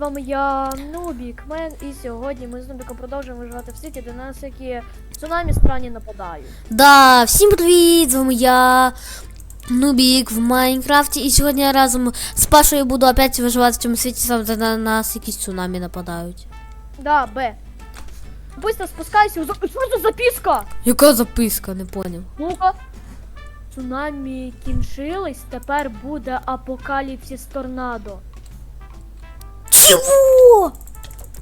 вами я Нубік Мен, і сьогодні ми з Нубіком продовжуємо виживати в світі, де на нас які цунамі странні нападають. Да, всім привіт! З вами я Нубік в Майнкрафті. І сьогодні я разом з Пашою буду опять виживати в цьому світі, сам де на нас якісь цунамі нападають. Да, Б. Быстро спускайся, що це записка? Яка записка, не поняв. Ну-ка. Цунамі кінчились, тепер буде апокаліпсис торнадо. Чого?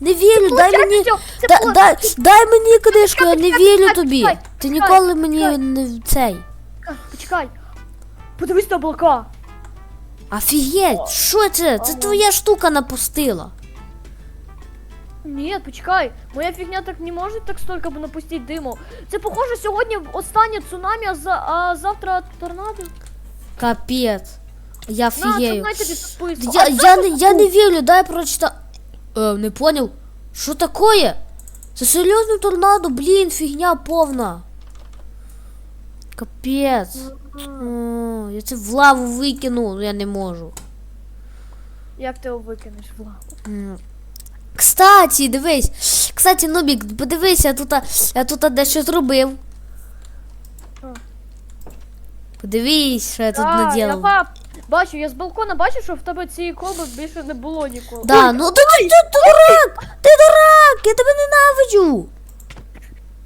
Не вірю, дай мені. Це Да, дай, дай мені книжку, я не вірю тобі. Ти ніколи мені не в цей. Почекай, Почекай. Подивись на облака. Офігеть, що це? Це твоя штука напустила. Ні, почекай, моя фігня так не може так столько б напустити диму. Це похоже сьогодні останнє цунамі, а, за, а завтра торнадо. Капець. Я тобі підписку. Я, я, не, я не вірю, дай прочита. Е, не понял. Що такое? Це серйозно торнадо, блін, фігня повна. Капець. О, я це в лаву викину, ну я не можу. Як ти його викинеш в лаву? Кстати, дивись. Кстати, Нубік, подивись, я тут, я тут дещо зробив. Подивись, що я тут я наділав. пап, бачу, я з балкона бачу, що в тебе цієї колби більше не було ніколи. Да, ну ти, ти, ти, дурак! Ти дурак! Я тебе ненавиджу!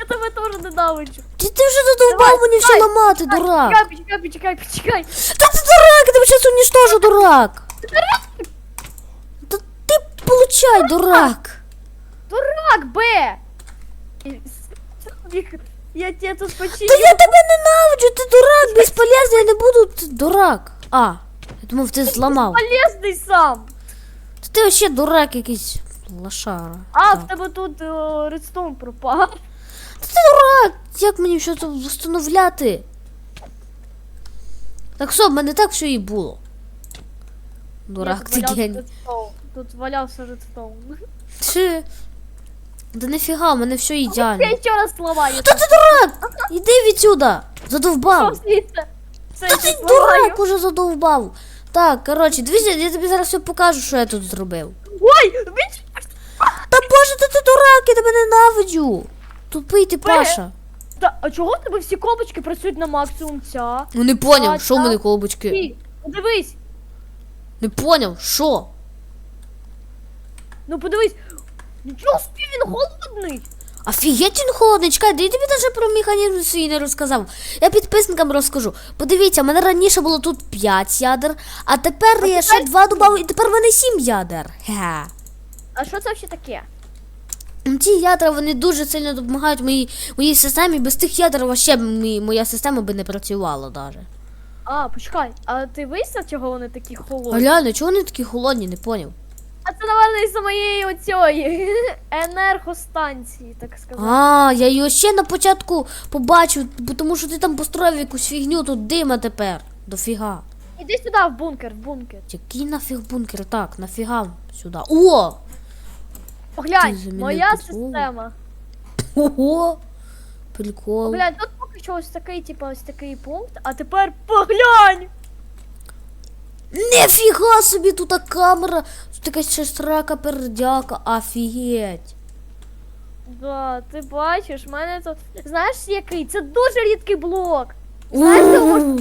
Я тебе теж ненавиджу. Ти, ти вже задовбав мені все ламати, дурак! Почекай, почекай, почекай, почекай. Та ти дурак, я тебе зараз уніштожу, дурак! Та ти получай, дурак! Дурак, Б! Я тебе тут починю. Та я тебе ненавиджу, ти дурак, безполезний, я не буду, ти дурак. А, думав, ти зламав. Полезний сам. Та ти вообще дурак якийсь лошара. А, Так. в тебе тут о, редстоун пропав. Та ти дурак! Як мені все це встановляти? Так що, в мене так все і було. Дурак ти тут валявся гень. редстоун. Тут валявся редстоун. Чи? Да нафіга, в мене все Я ідеально. ще раз сломаю. Та ти дурак! Іди відсюда! Що Задовбав! звідси? Це Та ти дурак уже задовбав! Так, коротше, дивіться, я тобі зараз все покажу, що я тут зробив. Ой, він Та боже, та ти дурак, я тебе ненавиджу! Тупий ти Паша. Та, а чого в тебе всі колбочки працюють на максимум ця? Ну не поняв, що в мене колбочки. Подивись, Не поняв, що? ну подивись. Нічого собі він холодний. Офігеть він холодний, чекай, да я тобі навіть про механізм свій не розказав. Я підписникам розкажу. Подивіться, в мене раніше було тут 5 ядер, а тепер я ще тепер 2 додав, і тепер в мене 7 ядер. Ге. А що це взагалі таке? Ці ядра вони дуже сильно допомагають моїй, моїй системі. Без тих ядер вообще мій- моя система би не працювала даже. А, почекай, а ти вияснив, чого вони такі холодні? Галяно, чого вони такі холодні, не поняв. А це, напевно, із-за моєї оцієї енергостанції, так сказати. А, я його ще на початку побачив, бо тому що ти там построїв якусь фігню, тут дима тепер. Дофіга. Іди сюди, в бункер, в бункер. Який нафіг бункер? Так, нафіга сюди. О! Поглянь, Ти моя підлогу? система. Ого! Прикол. Поглянь, тут поки що ось такий, типу, ось такий пункт, а тепер поглянь! Нифіга собі тут камера. Тут якась ще срака пердяка. Офігеть. Да, ти бачиш, в мене тут. Знаєш який? Це дуже рідкий блок. Знаєш, де можна,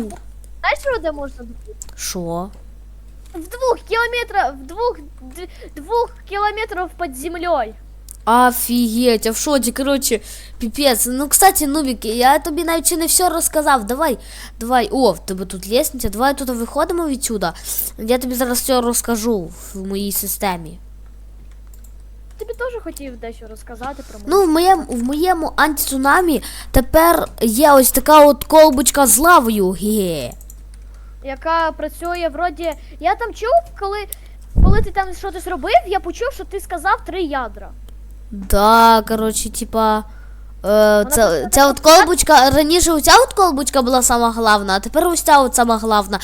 знаєш, що де можна добути? Що? В двух кілометрах, в двух, д- двух кілометрів під землею. Офігеть, а в шоці, коротше, піпець. Ну, кстати, Нубік, я тобі навіть ще не все розказав. Давай, давай. О, в тебе тут лестниця, давай тут виходимо відсюди. Я тобі зараз все розкажу в моїй системі. Тобі теж хотів дещо розказати про мене. Ну, в моєму, в моєму антицунамі тепер є ось така от колбочка з лавою. Ге. яка працює вроді. Я там чув, коли, коли ти там щось робив, я почув, що ти сказав три ядра. Да, коротше, типа. Е, це, ця от колбочка, раніше оця от колбочка була сама головна, а тепер ось ця от сама головна.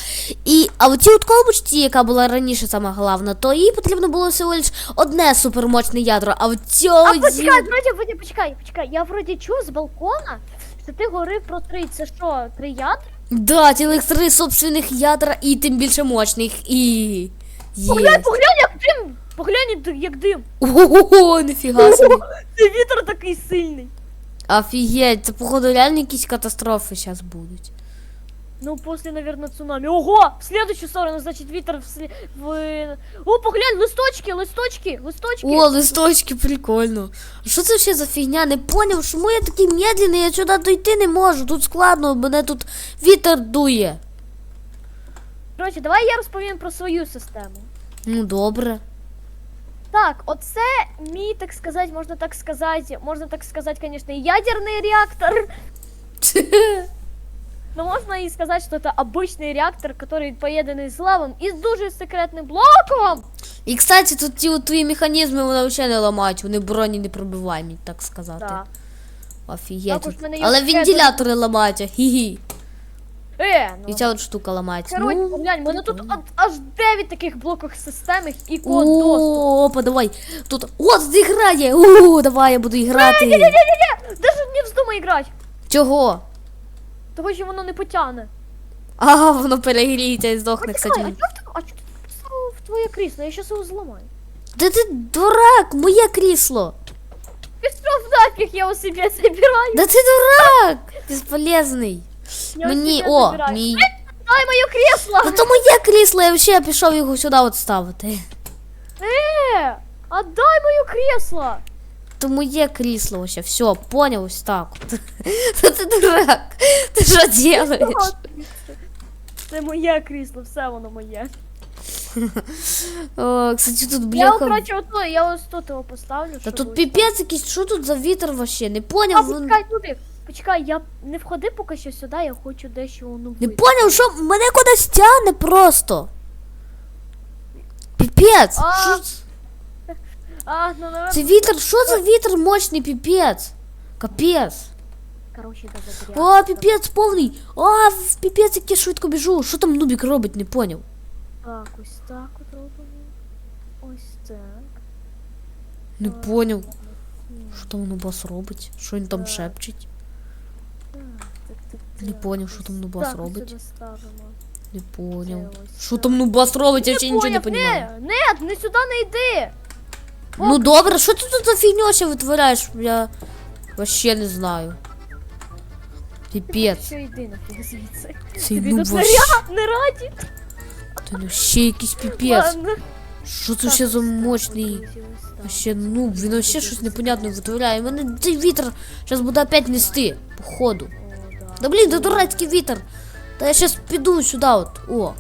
І, а оцій от колбочці, яка була раніше сама головна, то їй потрібно було всього лиш одне супермощне ядро, а в А цьому... почекай, вроді, вроді, почекай, почекай. Я вроді чув з балкона, що ти говорив про три. Це що, три ядра? Да, цілих три собственних ядра і тим більше мощних. І... Є. Поглянь, поглянь, як прям. Поглянь, як дим. Ого, ніфіга собі. Це вітер такий сильний. Офігеть, це походу реально якісь катастрофи зараз будуть. Ну, после, наверное, цунами. Ого! В следующую сторону, значит, ветер в... в... О, поглянь, листочки, листочки, листочки. О, листочки, прикольно. А що це ще за фігня? Не поняв, чому я такий медленний, я сюди дойти не можу. Тут складно, мене тут вітер дує. Коротше, давай я розповім про свою систему. Ну добре. Так, оце мій, так сказати, можна так сказати, можна так сказати, конечно, ядерний реактор. Но можно и сказать, что это обычный реактор, который поеданный с лавом и с дуже секретним блоком. І, кстати, тут ті от твої механізми вони взагалі не ламають, вони броні не пробивають, так сказати. Да. Офігеть. Також в мене є Але ще вентилятори ламаються, хі-хі. Е, І ну. ця от штука ламається. Коротше, Ну, поглянь, в мене тут аж- аж 9 таких блоків системних і код доступу. О, опа, давай. Тут. О, тут грає. О, давай, я буду грати. Не-не-не, даже не вздумай грати, Чого? того що воно не потягне. Ага, воно перегріється і здохне, кстати. а чого ти, а чого ти поставив в твоє крісло? Я щас його зламаю. Та ти дурак, моє крісло. Пішов нафіг, я у себе забираю. Да ти дурак! Безполезний. Я Мені, себе о, забираю. мій. Дай моє крісло! Та то моє крісло, я ще пішов його сюди от ставити. Е, отдай моє крісло! То моє крісло вообще, все, понял, ось так. от. Та ти дурак. Ти що делаєш? Це моє крісло, все воно моє. О, кстати, тут Я, бляха. коротше, ото, я ось тут його поставлю. Та щоб тут ось піпець якийсь, що тут за вітер вообще? Не А, поняв. він- почекай, туди. Почекай, я не входи поки що сюди, я хочу дещо оновити. Не поняв, що мене кудись тягне просто. Піпець. А. Що? А, ну, наверное, Це вітер, що за вітер мощний, піпець? Капець. це заберемо. О, піпець повний. А, піпець, як я швидко біжу. Що там Нубік робить, не поняв. Так, ось так от робимо. Ось так. Не поняв. Що там Нубас робить? Що він там шепчить? Так, так, так, Не так. поняв, що там Ось Нубас так робить. сюди ставимо. Не поняв. Це ось Що так. там Нубас робить, я ще нічого не поняв, понимаю. Не, не, не сюди не йди. Ну добре, що ти тут за фігню ще витворяєш? Я вообще не знаю. Піпець. Все, йди нафіг звідси. Цей Тобі нуб тут не, вообще. ря- не раді. Та ну ще якийсь піпець. Ладно. Що це Так, ще за ось так, мощний? Вообще, ну, він вообще щось непонятне витворяє. Мене цей вітер зараз буде опять нести, походу. Да. Блін, да дурацький вітер. Та я зараз піду сюди от. О.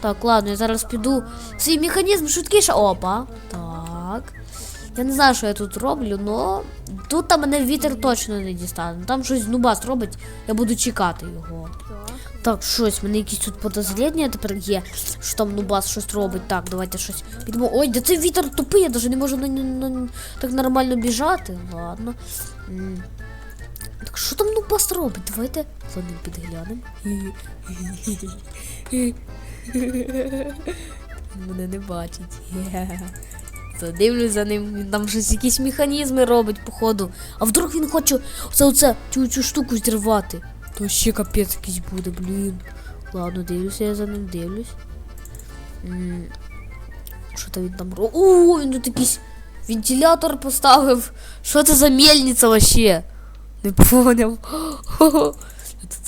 Так, ладно, я зараз піду. Свій механізм швидкіше. Опа. Так. Я не знаю, що я тут роблю, но тут там мене вітер точно не дістане. Там щось нубас робить, я буду чекати його. Так. Щось, в мене якісь тут подозріння тепер є, що там нубас щось робить. Так, давайте щось підемо. Ой, де цей вітер тупий, я навіть не можу на, на, на, так нормально біжати. Ладно. М. Так що там нубас робить? Давайте ним підглянемо. Мене не бачить. Задивлюсь за ним, він там щось якісь механізми робить, походу. А вдруг він хоче оце, оце, цю, цю штуку зірвати. То ще капець якийсь буде, блін. Ладно, дивлюся, я за ним дивлюсь. Що то він там? О, він тут якийсь вентилятор поставив. Що це за мельниця вообще? Не поняв.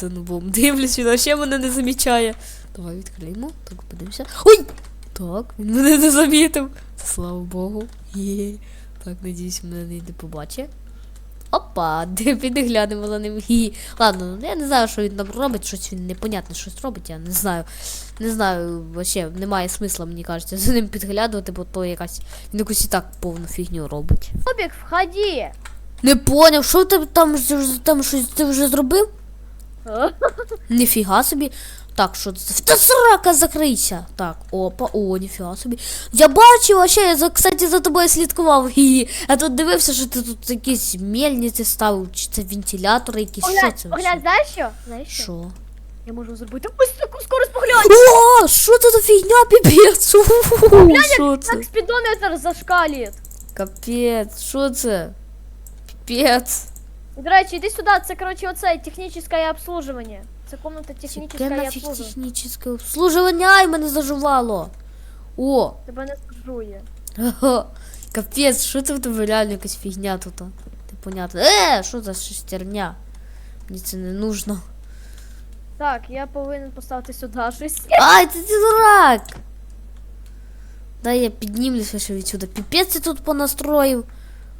Тут нубом дивлюсь, він вообще мене не замічає. Давай відкриємо, так подивимося. Ой! Так, він мене не замітив. Слава Богу. Є. Так, надіюсь, мене не побачить. Опа, де підглянемо за ним. Гі. Ладно, ну я не знаю, що він там робить, щось він непонятне щось робить, я не знаю. Не знаю, вообще немає смисла, мені кажеться, за ним підглядувати, бо то якась. Він якусь і так повну фігню робить. Нубік, входи. Не поняв, що ти там, там щось ти вже зробив? А? Ніфіга собі. Так, що це? Та срака закрийся. Так, опа, о, ніфіга собі. Я бачив, а ще я, за- кстати, за тобою слідкував. Гі. А тут дивився, що ти тут якісь мельниці ставив, чи це вентилятори якісь. Що це? вообще? знаєш що? Знаєш що? Що? Я можу зробити ось таку скорость поглянь. О, що це за фігня, піпець? Що це? Так спідометр зашкалює. Капець, що це? Піпець. До речі, іди сюди, це, коротше, оце технічне обслуживання. Це комната Яке технічне нафіг технічне обслуживання, ай, мене зажувало. О, Тебе не зажує. Капець, що це в тебе реально якась фігня тут? Непонятно. Е, що за шестерня? Мені це не нужно. Так, я повинен поставити сюди щось. Ай, ти, ти дурак! Дай я піднімлюся ще відсюди. Піпець ти тут понастроїв.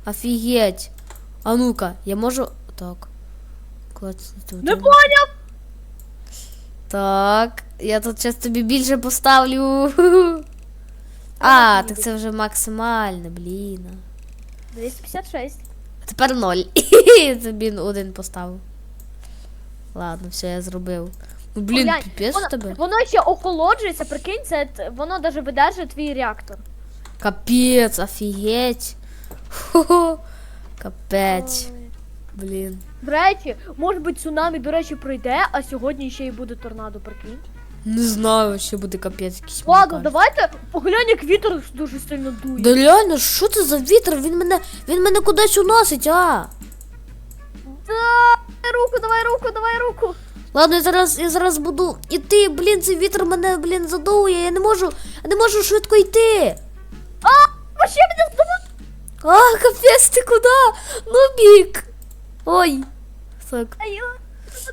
Офігеть. А ну-ка, я можу. Так. Клацнути Не один. Так, я тут зараз тобі більше поставлю. А, так це вже максимальне, блін. 256. А тепер ноль. Тобі один поставив. Ладно, все, я зробив. Ну, блін, Глянь, піпець воно, тебе. воно ще охолоджується, прикинь, це т- воно навіть видержує твій реактор. Капець, офігеть. Хо-хо. Капець. Блін. До речі, може бути цунамі, до речі, пройде, а сьогодні ще й буде торнадо, прикинь. Не знаю, ще буде капець якийсь. Ладно, давайте поглянь, як вітер дуже сильно дує. Да реально, що це за вітер? Він мене, він мене кудись уносить, а. Давай руку, давай руку, давай руку. Ладно, я зараз, я зараз буду іти, блін, цей вітер мене, блін, задує, я не можу, я не можу швидко йти. А, вообще мене здумав. А, капець, ти куди? Ну бік. Ой. Так.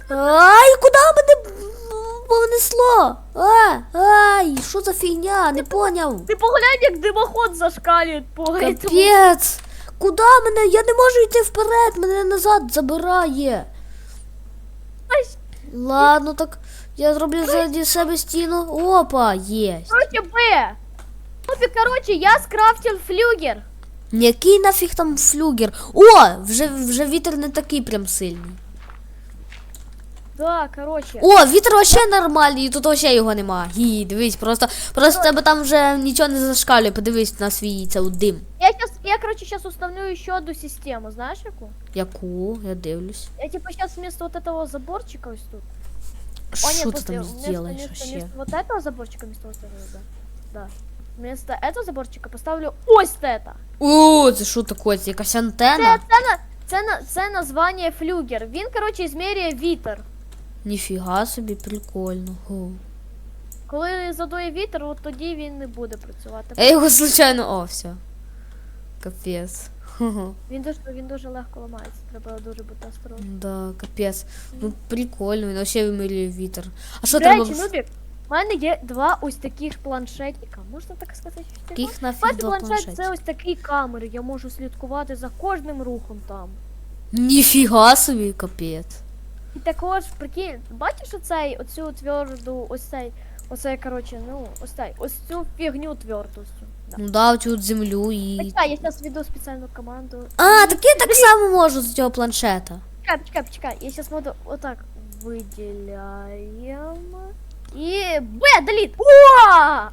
Ай, куди мене понесло? А, ай, що за фігня? Не поняв. Ти поглянь, як димоход зашкалює по этому. Капець. Куди мене? Я не можу йти вперед, мене назад забирає. Ладно, так я зроблю ззаді себе стіну. Опа, є. Короче, Б. Короче, я скрафтив флюгер. Який нафіг там флюгер? О, вже, вже вітер не такий прям сильний. Да, короче. О, вітер вообще нормальний, і тут вообще його нема. Гі, дивись, просто, просто в тебе там вже нічого не зашкалює, подивись на свій це от дим. Я сейчас, я, короче, сейчас установлю еще одну систему, знаешь, яку? Яку? Я дивлюсь. Я типа сейчас вместо вот этого заборчика ось тут. О, нет, Що ти после- там вместо, зробиш вместо, вообще? вместо вот этого заборчика, вместо вот этого, да. Да. Вместо этого заборчика поставлю ось это. О, це що таке? Це якась антенна? це, на, це, на, це названня флюгер. Він, короче, змірює вітер. Ніфіга собі, прикольно. Го. Коли задує вітер, от тоді він не буде працювати. Я його случайно. О, все. Капець. Він дуже, він дуже легко ламається, треба дуже бути осторожним. Да, капець. Ну прикольно, він вообще вимірює вітер. А що До треба? речі, Нубік, в мене є два ось таких планшетика. Можна так сказати? Яких нафіг два планшет це ось такі камери. Я можу слідкувати за кожним рухом там. Ніфіга собі, капець. І також, прикинь, бачиш оцей, оцю тверду, ось цей, оцей, коротше, ну, ось цей, ось цю фігню твердостю. Да. Ну да, цю от землю і. Почекай, я зараз веду спеціальну команду. А, так я так само можу з цього планшета. Почекай, почекай, почекай. Я сейчас буду вот так выделяем. И Б, делит. О!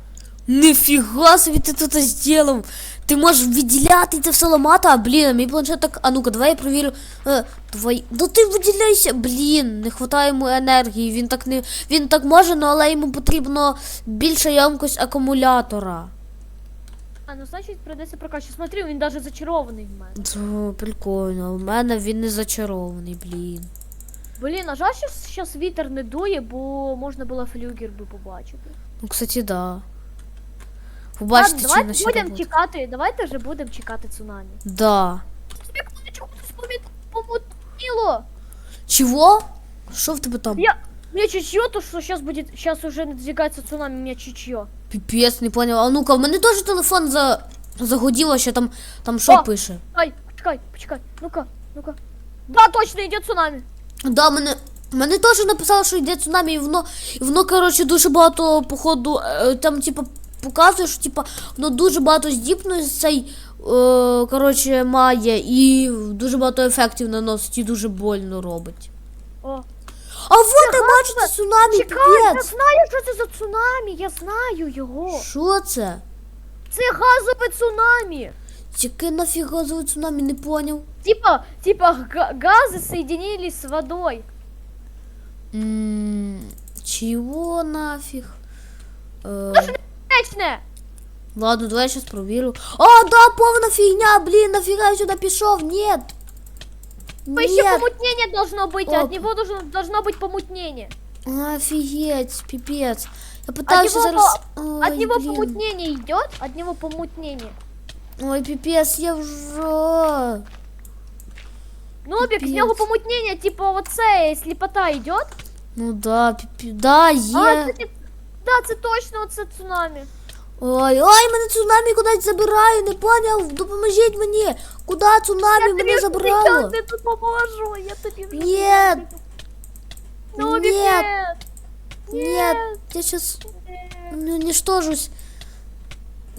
Ніфіга собі ти тут зробив. Ти можеш виділяти це все ламати, а блін, а мій планшет так. А ну-ка, давай я провірю. Е, давай. Да ти виділяйся. Блін, не вистачає йому енергії. Він так не. Він так може, ну, але йому потрібно більша ємкость акумулятора. А, ну значить придеться прокачувати. Смотри, він даже зачарований в мене. Це прикольно. в мене він не зачарований, блін. Блін, а жаль, що зараз вітер не дує, бо можна було флюгер би побачити. Ну, кстати, да. Побачите, Ладно, чи давайте наші будемо роботи. чекати, давайте вже будемо чекати цунамі. Да. Тобі кнопочку хтось помі- помутніло. Чого? Що в тебе там? Я... Мне чутье, то что сейчас будет, сейчас уже надвигается цунами, у меня чутье. Піпець, не поняв. А ну-ка, в мене теж телефон за... загуділо, що там, там що О! пише. Ай, почекай, почекай, ну-ка, ну-ка. Да, точно, идет цунами. Да, мене. Мене теж написало, що йде цунамі, і воно, і воно, коротше, дуже багато, походу, е, там, типа, показує, що типа, воно дуже багато здібностей, е, коротше, має, і дуже багато ефектів наносить, і дуже больно робить. О, А вот, ти бачите, цунамі, чекай, я знаю, що це за цунамі, я знаю його. Що це? Це газове цунамі. Яке нафіга за цунамі, не поняв. Типа, типа га- газы соединились с водой. М, Чего нафиг? Е, Вечне. ладно, давай я сейчас проверю. А, да, повна фигня, блин, нафига я сюда пішов? Нет. Ну, Еще Нет. помутнение должно быть, Оп. от него должно, должно быть помутнение. Офигеть, пипец. Я От пытаюсь него, зараз... по- Ой, от него блин. помутнение идет, от него помутнение. Ой, піпець, я вже. Нубик, з Піпець. нього помутнення, типу, оце сліпота йде. Ну да, піпі... Да, А, є. це, ті- да, це точно оце цунамі. Ой, ой, мене цунамі кудись забирає, не поняв. Допоможіть мені. Куди цунамі мене я забрало? тобі допоможу, я тобі вже Ні. Нубик, Ні. нет. Нет, я сейчас ну, уничтожусь.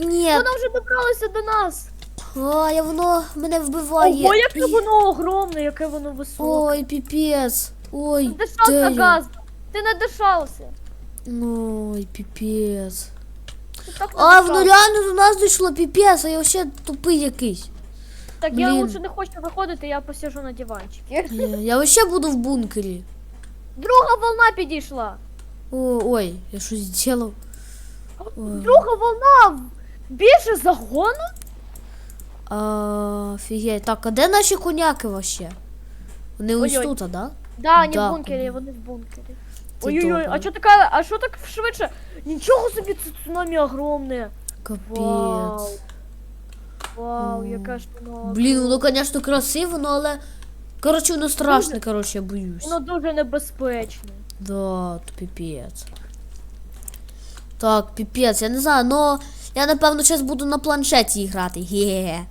Нет. Воно вже добралося до нас. Ой, воно мене вбиває. Ого, яке воно огромне, яке воно високе. Ой, піпець. Ой, де Дишався я? газ. Ти не дишався. Ой, піпець. Ти так А, дишав. воно реально до нас дійшло, піпець, а я ще тупий якийсь. Так я блін. лучше не хочу виходити, я посижу на диванчикі. Ні, Я вообще буду в бункері. Друга волна підійшла. О, ой, я щось зробив. Друга волна більше загону? А, Офігеть. Так, а де наші коняки вообще? Вони ось Ой-ой. тут, а, да? Да, вони Да. в бункері, вони в бункері. Це Ой-ой-ой, добре. а що така, а що так швидше? Нічого собі це цунамі огромне. Вау. Капець. Вау, О. яка ж воно. Блін, воно, звісно, красиво, ну, але. Коротше, воно страшне, коротше, я боюсь. Воно дуже небезпечне. Да, то піпець. Так, піпець, я не знаю, но я напевно зараз буду на планшеті грати. Є.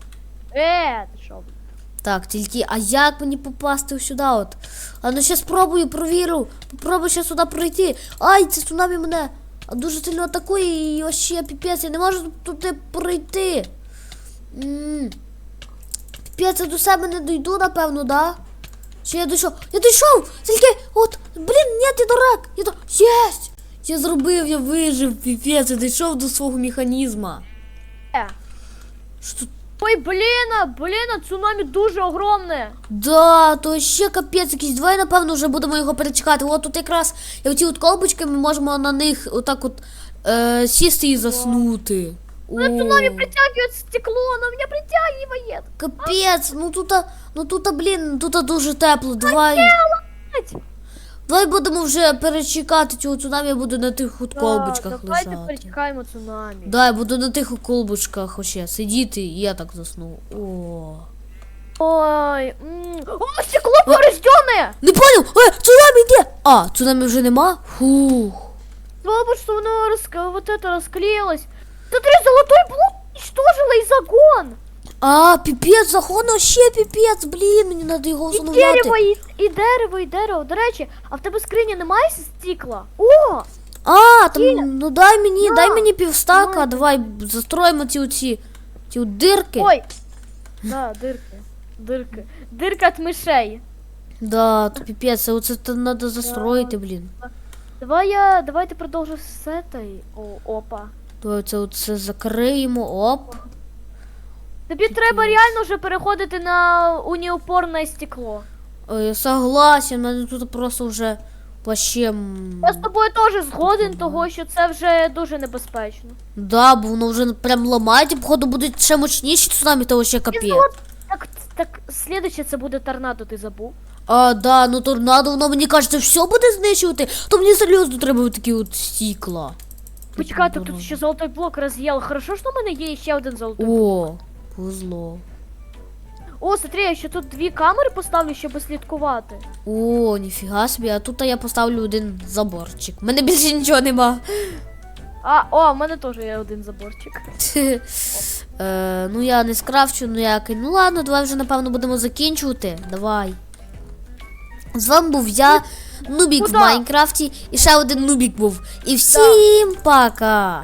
Е, ти що? Так, тільки, а як мені попасти сюди от? А ну ще спробую, провірю. Попробую ще сюди пройти. Ай, це цунамі мене дуже сильно атакує і вообще піпець, я не можу туди пройти. Піпець, я до себе не дойду, напевно, да? Чи я дійшов? Я дійшов! Тільки, от, блін, ні, ти дурак! Я до... Єсть! Я зробив, я вижив, піпець, я дійшов до свого механізма. Е. Що? Ой, блін, блін, цунамі дуже огромне. Да, то ще капець якийсь. Давай, напевно, вже будемо його перечекати. От тут якраз і оці от колбочки ми можемо на них отак от е, сісти і заснути. Ну, цунамі О, притягує стекло, воно мене притягує. Капець, ну тут, ну тут, блін, тут дуже тепло. Давай. Ать. Давай будемо вже перечекати цього цунамі, я буду на тих от колбочках Так, Давайте перечекаємо цунамі. Да, я буду на тих колбочках ще сидіти, і я так засну. О. Ой, м. о, стекло повреждене! Не понял! Е, цунамі йде! А, цунамі вже нема? Фух. Слава, что оно раск... вот это расклеилось. Смотри, золотой блок уничтожила и загон. А, піпець, захон ще піпець, блін, мені треба його І встановляти. дерево, і, і дерево, і дерево. До речі, а в тебе скрині немає стекла? О! А, там, ну дай мені, На. дай мені півстака, На. давай застроїмо ці оці, ці от дирки. Ой! Да, дырки. Дырка. Дырка от мышей. Да, то піпець, це оце треба застроїти, блін. Давай я, давай ты продолжишь с этой. О, опа. Давай це оце закриємо, оп. Тобі треба реально вже переходити на уніопорне стекло. Я согласен, мене тут просто вже вообще... м, Я з тобою теж згоден, того що це вже дуже небезпечно. Да, бо воно вже прям ламається, походу буде ще мощніші цунамі, того ще капець. Так, так, слідуюче це буде торнадо, ти забув. А, да, ну торнадо, воно мені кажеться, все буде знищувати, то мені серйозно треба такі от стікла. Почекай, так тут ще золотой блок роз'їли. Хорошо, що в мене є ще один золотий. О, повезло. О, смотри, я ще тут дві камери поставлю, щоб слідкувати. О, ніфіга собі, а тут я поставлю один заборчик. У мене більше нічого нема. А, о, в мене теж є один заборчик. е, ну я не скрафчу ніякий. Ну ладно, давай вже напевно будемо закінчувати. Давай. З вами був я, Нубік в Майнкрафті, і ще один Нубік був. І всім пока!